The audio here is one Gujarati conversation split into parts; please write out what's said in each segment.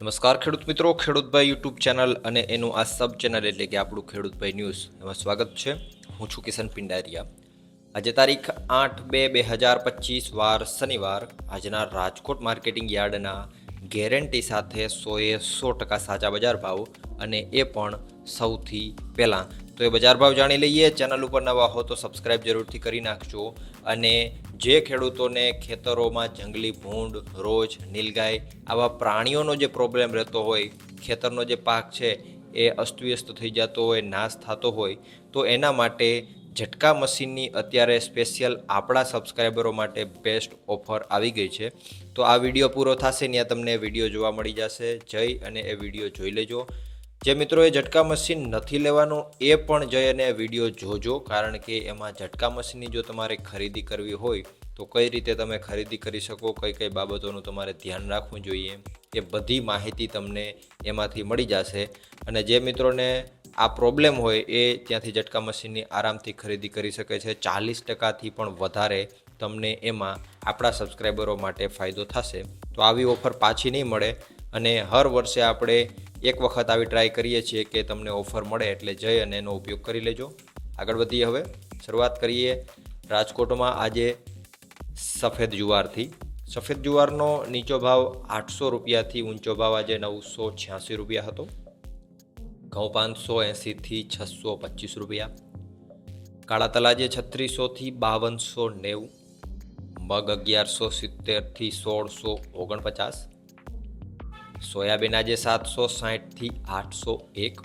નમસ્કાર, ખેડૂત મિત્રો. ખેડૂતભાઈ યુટ્યુબ ચેનલ અને એનું આ સબ ચેનલ એટલે કે આપણું ખેડૂતભાઈ ન્યૂઝ. એમાં સ્વાગત છે. હું છું કિશન પિંડારિયા. આજે તારીખ આઠ બે બે હજાર પચીસ, વાર શનિવાર. આજના રાજકોટ માર્કેટિંગ યાર્ડના ગેરંટી સાથે સોએ સો ટકા સાચા બજાર ભાવ અને એ પણ સૌથી પહેલાં. તો એ બજાર ભાવ જાણી લઈએ. ચેનલ ઉપર નવા હો તો સબસ્ક્રાઇબ જરૂરથી કરી નાખજો. અને જે ખેડૂતોને ખેતરોમાં જંગલી ભૂંડ, રોજ, નીલગાય આવા પ્રાણીઓનો જે પ્રોબ્લેમ રહેતો હોય, ખેતરનો જે પાક છે એ અસ્તવ્યસ્ત થઈ જતો હોય, નાશ થતો હોય, તો એના માટે ઝટકા મશીનની અત્યારે સ્પેશિયલ આપણા સબસ્ક્રાઈબરો માટે બેસ્ટ ઓફર આવી ગઈ છે. તો આ વીડિયો પૂરો થશે ત્યાં તમને વીડિયો જોવા મળી જશે. જઈ અને એ વીડિયો જોઈ લેજો. જે મિત્રોએ ઝટકા મશીન નથી લેવાનું એ પણ જઈ અને વીડિયો જોજો, કારણ કે એમાં ઝટકા મશીનની જો તમારે ખરીદી કરવી હોય, તો કઈ રીતે તમે ખરીદી કરી શકો, કઈ કઈ બાબતોનું તમારે ધ્યાન રાખવું જોઈએ, એ બધી માહિતી તમને એમાંથી મળી જશે. અને જે મિત્રોને આ પ્રોબ્લેમ હોય એ ત્યાંથી ઝટકા મશીનની આરામથી ખરીદી કરી શકે છે, ચાલીસ ટકાથી પણ વધારે તમને એમાં આપણા સબસ્ક્રાઈબરો માટે ફાયદો થશે. તો આવી ઓફર પાછી નહીં મળે, અને હર વર્ષે આપણે એક વખત આવી ટ્રાય કરીએ છીએ કે તમને ઓફર મળે એટલે જઈ અને એનો ઉપયોગ કરી લેજો. આગળ વધીએ હવે. શરૂઆત કરીએ રાજકોટમાં આજે સફેદ જુવારથી. સફેદ જુવારનો નીચો ભાવ આઠસો રૂપિયાથી ઊંચો ભાવ આજે નવસો છ્યાસી રૂપિયા હતો. ઘઉં પાંચસો એંસીથી છસો પચીસ રૂપિયા. કાળા તલાજે છત્રીસોથી બાવનસો નેવું. મગ અગિયારસો સિત્તેરથી સોળસો ઓગણપચાસ. સોયાબીન આજે સાતસો સાહીઠથી આઠસો એક.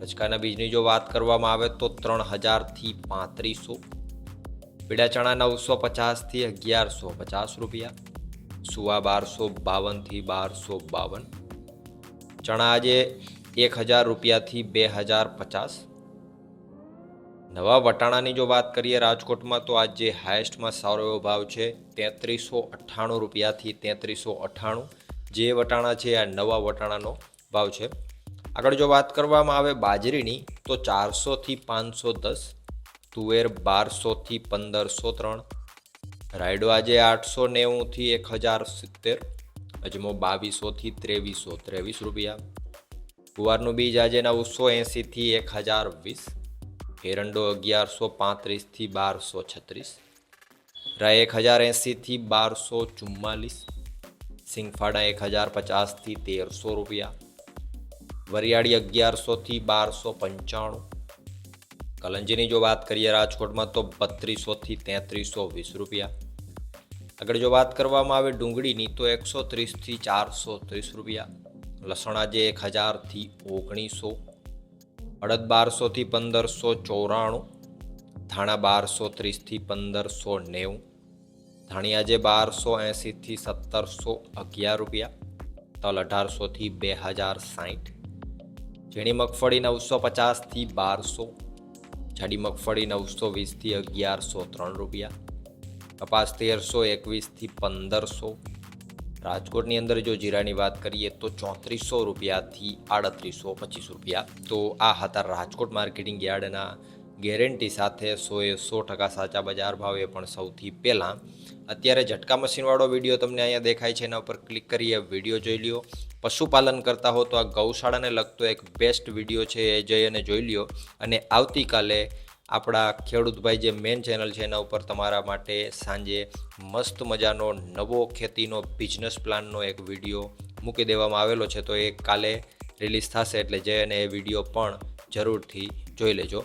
રચકાના બીજની જો વાત કરવામાં આવે તો ત્રણ હજારથી પાંત્રીસો. પીળા ચણા નવસો પચાસથી અગિયારસો પચાસ રૂપિયા. સુવા બારસો બાવનથી બારસો બાવન. ચણા આજે એક હજાર રૂપિયાથી બે હજાર પચાસ. નવા વટાણાની જો વાત કરીએ રાજકોટમાં તો આજે હાઈએસ્ટમાં સારો એવો ભાવ છે તેત્રીસો અઠ્ઠાણું રૂપિયાથી તેત્રીસો અઠ્ઠાણું. જે વટાણા છે, આ નવા વટાણાનો ભાવ છે. આગળ જો વાત કરવામાં આવે બાજરીની, તો ચારસોથી પાંચસો દસ, તુવેર બારસોથી પંદરસો ત્રણ, રાયડો આજે આઠસો નેવુંથી એક હજાર સિત્તેર, અજમો બાવીસોથી ત્રેવીસો, ત્રેવીસ રૂપિયા. ગુવારનું બીજ આજે નવસો એંસીથી એક હજાર વીસ, એરંડો અગિયારસો પાંત્રીસથી બારસો છત્રીસ, રાય એક હજાર એંસીથી બારસો ચુમ્માલીસ સિંગફાડા એક હજાર પચાસથી તેરસો રૂપિયા. વરિયાળી અગિયારસોથી બારસો પંચાણું. કલંજીની જો વાત કરીએ રાજકોટમાં તો બત્રીસોથી તેત્રીસો વીસ રૂપિયા. આગળ જો વાત કરવામાં આવે ડુંગળીની તો એકસો ત્રીસથી ચારસો ત્રીસ રૂપિયા. લસણ આજે એક હજારથી ઓગણીસો. અડદ બારસોથી પંદરસો ચોરાણું. ધાણા બારસો ત્રીસથી પંદરસો નેવું. ધાણી આજે બારસો એંસીથી સત્તરસો અગિયાર રૂપિયા, તલ અઢારસોથી બે હજાર સાઠ ઝીણી મગફળી નવસો પચાસથી બારસો, જાડી મગફળી નવસો વીસથી અગિયારસો ત્રણ રૂપિયા, કપાસ તેરસો એકવીસથી પંદરસો. રાજકોટની અંદર જો જીરાની વાત કરીએ તો ચોત્રીસો રૂપિયાથી આડત્રીસો પચીસ રૂપિયા. તો આ હતા રાજકોટ માર્કેટિંગ યાર્ડના ગેરંટી સાથે સોએ સો ટકા સાચા બજાર ભાવે પણ સૌથી પહેલાં. અત્યારે ઝટકા મશીનવાળો વીડિયો તમને અહીંયા દેખાય છે, એના ઉપર ક્લિક કરીએ, વીડિયો જોઈ લ્યો. પશુપાલન કરતા હો તો આ ગૌશાળાને લગતો એક બેસ્ટ વીડિયો છે, એ જઈ અને જોઈ લ્યો. અને આવતીકાલે આપણા ખેડૂતભાઈ જે મેન ચેનલ છે, એના ઉપર તમારા માટે સાંજે મસ્ત મજાનો નવો ખેતીનો બિઝનેસ પ્લાનનો એક વીડિયો મૂકી દેવામાં આવેલો છે. તો એ કાલે રિલીઝ થશે, એટલે જઈ અને એ વીડિયો પણ જરૂરથી જોઈ લેજો.